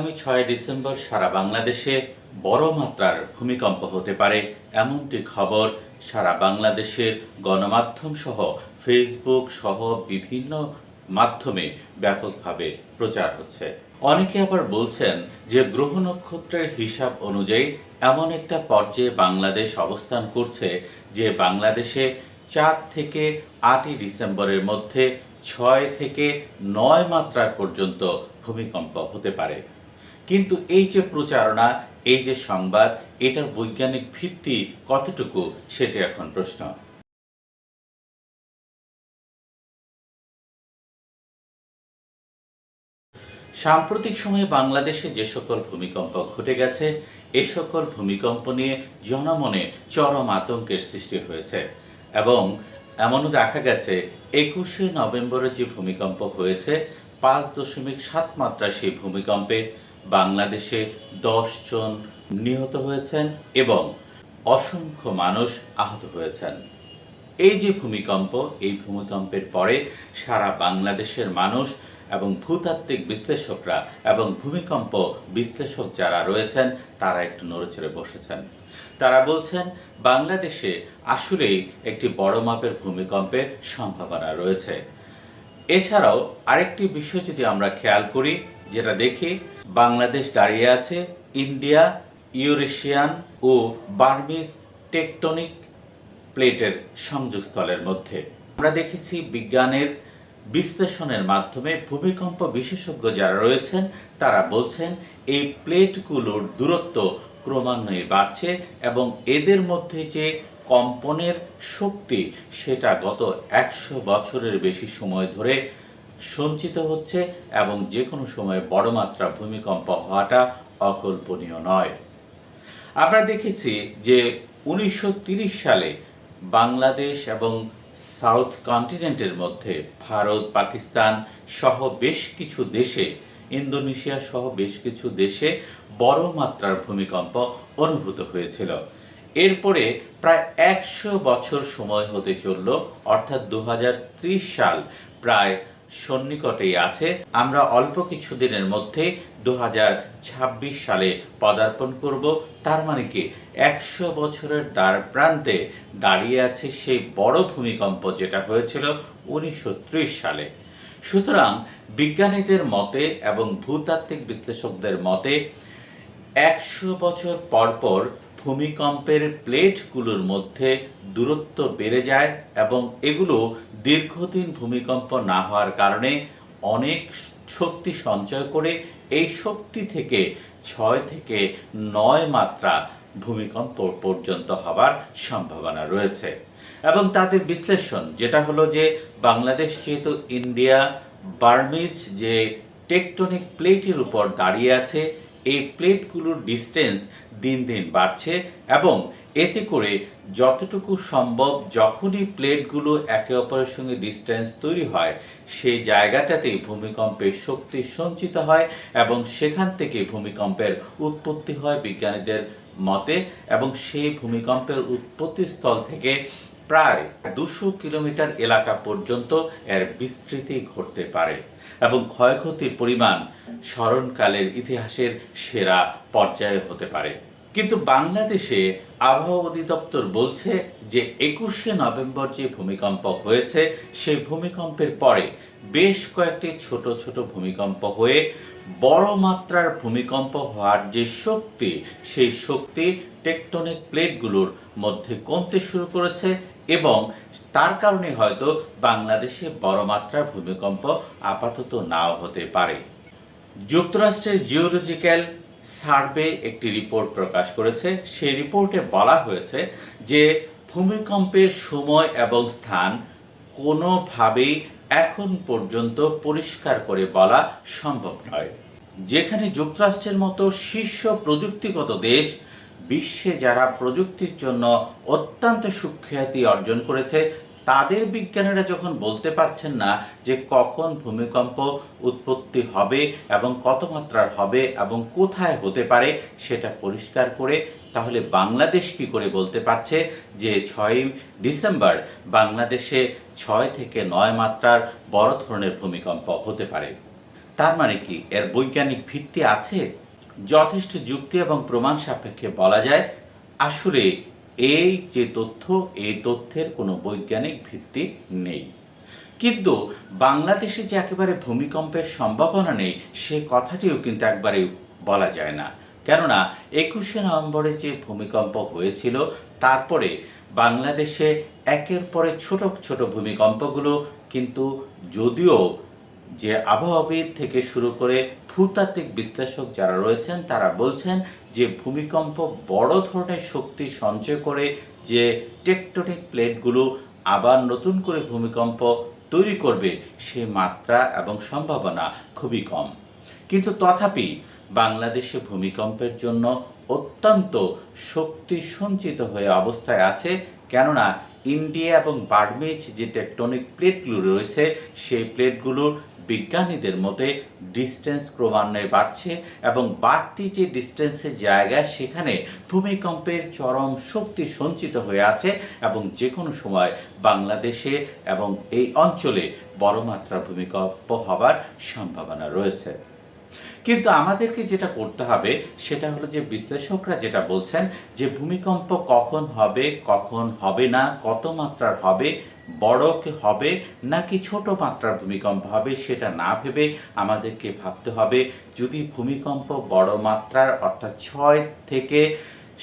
আগামী ছয় ডিসেম্বর সারা বাংলাদেশে বড় মাত্রার ভূমিকম্প হতে পারে, এমনটি খবর সারা বাংলাদেশের গণমাধ্যম সহ ফেসবুক সহ বিভিন্ন মাধ্যমে ব্যাপকভাবে প্রচার হচ্ছে। অনেকে আবার বলছেন যে গ্রহ নক্ষত্রের হিসাব অনুযায়ী এমন একটা পর্যায়ে বাংলাদেশ অবস্থান করছে যে বাংলাদেশে চার থেকে আটই ডিসেম্বরের মধ্যে ছয় থেকে নয় মাত্রার পর্যন্ত ভূমিকম্প হতে পারে। কিন্তু এই যে প্রচারণা, এই যে সংবাদ, এটার বৈজ্ঞানিক ভিত্তি কতটুকু সেটি এখন প্রশ্ন। সাম্প্রতিক সময়ে বাংলাদেশে যে সকল ভূমিকম্প ঘটে গেছে, এ সকল ভূমিকম্প নিয়ে জনমনে চরম আতঙ্কের সৃষ্টি হয়েছে এবং এমনও দেখা গেছে, একুশে নভেম্বরে যে ভূমিকম্প হয়েছে, পাঁচ দশমিক সাত মাত্রা সেই ভূমিকম্পে বাংলাদেশে দশ জন নিহত হয়েছেন এবং অসংখ্য মানুষ আহত হয়েছেন। এই যে ভূমিকম্প, এই ভূমিকম্পের পরে সারা বাংলাদেশের মানুষ এবং ভূতাত্ত্বিক বিশ্লেষকরা এবং ভূমিকম্প বিশ্লেষক যারা রয়েছেন, তারা একটু নড়েচড়ে বসেছেন। তারা বলছেন, বাংলাদেশে আসলেই একটি বড় মাপের ভূমিকম্পের সম্ভাবনা রয়েছে। এছাড়াও আরেকটি বিষয় যদি আমরা খেয়াল করি যেটা দেখি বাংলাদেশ দাঁড়িয়ে আছে ইন্ডিয়া, ইউরেশিয়ান ও বার্মিজ টেকটনিক প্লেটের সংযোগস্থলের মধ্যে। আমরা দেখেছি বিজ্ঞানের বিশ্লেষণের মাধ্যমে ভূমিকম্প বিশেষজ্ঞ যারা রয়েছেন, তারা বলছেন এই প্লেটগুলোর দূরত্ব ক্রমান্বয়ে বাড়ছে এবং এদের মধ্যে যে কম্পনের শক্তি, সেটা গত একশো বছরের বেশি সময় ধরে সঞ্চিত হচ্ছে এবং যে কোনো সময় বড় মাত্রা ভূমিকম্প হওয়াটা অকল্পনীয় নয়। আমরা দেখেছি যে উনিশশো সালে বাংলাদেশ এবং সাউথ কন্টিনেন্টের মধ্যে ভারত, পাকিস্তান সহ বেশ কিছু দেশে, ইন্দোনেশিয়া সহ বেশ কিছু দেশে বড় মাত্রার ভূমিকম্প অনুভূত হয়েছিল। এরপরে প্রায় একশো বছর সময় হতে চলল, অর্থাৎ দু হাজার ত্রিশ সাল প্রায় সন্নিকটেই আছে। আমরা অল্প কিছু দিনের মধ্যে দু হাজার ছাব্বিশ সালে পদার্পণ করব। তার মানে কি? একশো বছরের দ্বার প্রান্তে দাঁড়িয়ে আছে সেই বড় ভূমিকম্প যেটা হয়েছিল উনিশশো সালে। সুতরাং বিজ্ঞানীদের মতে এবং ভূতাত্ত্বিক বিশ্লেষকদের মতে একশো বছর পর পর ভূমিকম্পের প্লেটগুলোর মধ্যে দূরত্ব বেড়ে যায় এবং এগুলো দীর্ঘদিন ভূমিকম্প না হওয়ার কারণে অনেক শক্তি সঞ্চয় করে এই শক্তি থেকে ছয় থেকে নয় মাত্রা ভূমিকম্প পর্যন্ত হবার সম্ভাবনা রয়েছে। এবং তাদের বিশ্লেষণ, যেটা হলো যে বাংলাদেশ যেহেতু ইন্ডিয়া, বার্মিজ যে টেকটনিক প্লেটের উপর দাঁড়িয়ে আছে এই প্লেটগুলোর ডিস্টেন্স দিন দিন বাড়ছে এবং এতে করে যতটুকু সম্ভব যখনই প্লেটগুলো একে অপরের সঙ্গে ডিস্টেন্স তৈরি হয়, সেই জায়গাটাতেই ভূমিকম্পের শক্তি সঞ্চিত হয় এবং সেখান থেকে ভূমিকম্পের উৎপত্তি হয় বিজ্ঞানীদের মতে এবং সেই ভূমিকম্পের উৎপত্তিস্থল থেকে প্রায় দুশো কিলোমিটার এলাকা পর্যন্ত এর বিস্তৃতি ঘটতে পারে এবং ক্ষয়ক্ষতির পরিমাণ স্মরণকালের ইতিহাসের সেরা পর্যায়ে হতে পারে। কিন্তু বাংলাদেশে আবহাওয়া অধিদপ্তর বলছে যে একুশে নভেম্বর যে ভূমিকম্প হয়েছে, সেই ভূমিকম্পের পরে বেশ কয়েকটি ছোট ছোট ভূমিকম্প হয়ে বড় মাত্রার ভূমিকম্প হওয়ার যে শক্তি, সেই শক্তি টেকটনিক প্লেটগুলোর মধ্যে কমতে শুরু করেছে এবং তার কারণে হয়তো বাংলাদেশে বড় মাত্রার ভূমিকম্প আপাতত নাও হতে পারে। যুক্তরাষ্ট্রের জিওলজিক্যাল সার্ভে একটি রিপোর্ট প্রকাশ করেছে। সেই রিপোর্টে বলা হয়েছে যে, ভূমিকম্পের সময় এবং স্থান কোনোভাবেই এখন পর্যন্ত পরিষ্কার করে বলা সম্ভব নয়। যেখানে যুক্তরাষ্ট্রের মতো শীর্ষ প্রযুক্তিগত দেশ, বিশ্বে যারা প্রযুক্তির জন্য অত্যন্ত সুখ্যাতি অর্জন করেছে তাদের বিজ্ঞানীরা যখন বলতে পারছেন না যে কখন ভূমিকম্প উৎপত্তি হবে এবং কত মাত্রার হবে এবং কোথায় হতে পারে সেটা পরিষ্কার করে, তাহলে বাংলাদেশ কি করে বলতে পারছে যে ছয়ই ডিসেম্বর বাংলাদেশে ছয় থেকে নয় মাত্রার বড় ধরনের ভূমিকম্প হতে পারে? তার মানে কি এর বৈজ্ঞানিক ভিত্তি আছে? যথেষ্ট যুক্তি এবং প্রমাণ সাপেক্ষে বলা যায়। আসলে এই যে তথ্য, এই তথ্যের কোনো বৈজ্ঞানিক ভিত্তি নেই। কিন্তু বাংলাদেশে যে একেবারে ভূমিকম্পের সম্ভাবনা নেই, সে কথাটিও কিন্তু একবারে বলা যায় না। কেননা, একুশে নভেম্বরে যে ভূমিকম্প হয়েছিল, তারপরে বাংলাদেশে একের পরে ছোট ছোট ভূমিকম্পগুলো কিন্তু যদিও যে আবহাওয়াবিদ থেকে শুরু করে ভূতাত্ত্বিক বিশ্লেষক যারা রয়েছেন, তারা বলছেন যে ভূমিকম্প বড় ধরনের শক্তি সঞ্চয় করে যে টেকটনিক প্লেটগুলো আবার নতুন করে ভূমিকম্প তৈরি করবে, সে মাত্রা এবং সম্ভাবনা খুবই কম। কিন্তু তথাপি বাংলাদেশে ভূমিকম্পের জন্য অত্যন্ত শক্তি সঞ্চিত হয়ে অবস্থায় আছে, কেননা ইন্ডিয়া এবং বার্মিজ যে টেকটনিক প্লেটগুলো রয়েছে, সেই প্লেটগুলোর বিজ্ঞানীদের মতে ডিস্টেন্স ক্রমান্বয়ে বাড়ছে এবং বাড়তি যে ডিস্টেন্সের জায়গা, সেখানে ভূমিকম্পের চরম শক্তি সঞ্চিত হয়ে আছে এবং যে কোনো সময় বাংলাদেশে এবং এই অঞ্চলে বড় মাত্রা ভূমিকম্প হবার সম্ভাবনা রয়েছে। কিন্তু আমাদেরকে যেটা করতে হবে, সেটা হলো যে বিশ্লেষকরা যেটা বলছেন যে ভূমিকম্প কখন হবে কখন হবে না, কত মাত্রার হবে, বড় হবে, নাকি ছোট মাত্রার ভূমিকম্প হবে, সেটা না ভেবে আমাদেরকে ভাবতে হবে। যদি ভূমিকম্প বড় মাত্রার, অর্থাৎ ছয় থেকে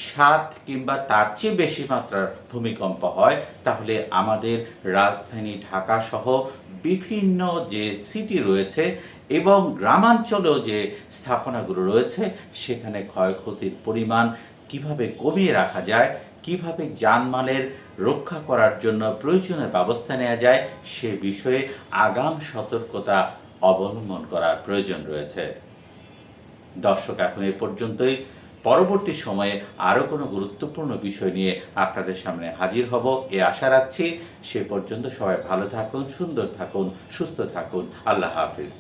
সাত কিংবা তার চেয়ে বেশি মাত্রার ভূমিকম্প হয়, তাহলে আমাদের রাজধানী ঢাকা সহ বিভিন্ন যে সিটি রয়েছে এবং গ্রামাঞ্চলেও যে স্থাপনাগুলো রয়েছে, সেখানে ক্ষয়ক্ষতির পরিমাণ কীভাবে কমিয়ে রাখা যায়, কীভাবে জানমালের রক্ষা করার জন্য প্রয়োজনের ব্যবস্থা নেওয়া যায়, সে বিষয়ে আগাম সতর্কতা অবলম্বন করার প্রয়োজন রয়েছে। দর্শক, এখন এ পর্যন্তই। পরবর্তী সময়ে আরও কোনো গুরুত্বপূর্ণ বিষয় নিয়ে আপনাদের সামনে হাজির হব। এ আশা রাখছি, সে পর্যন্ত সবাই ভালো থাকুন, সুন্দর থাকুন, সুস্থ থাকুন। আল্লাহ হাফিজ।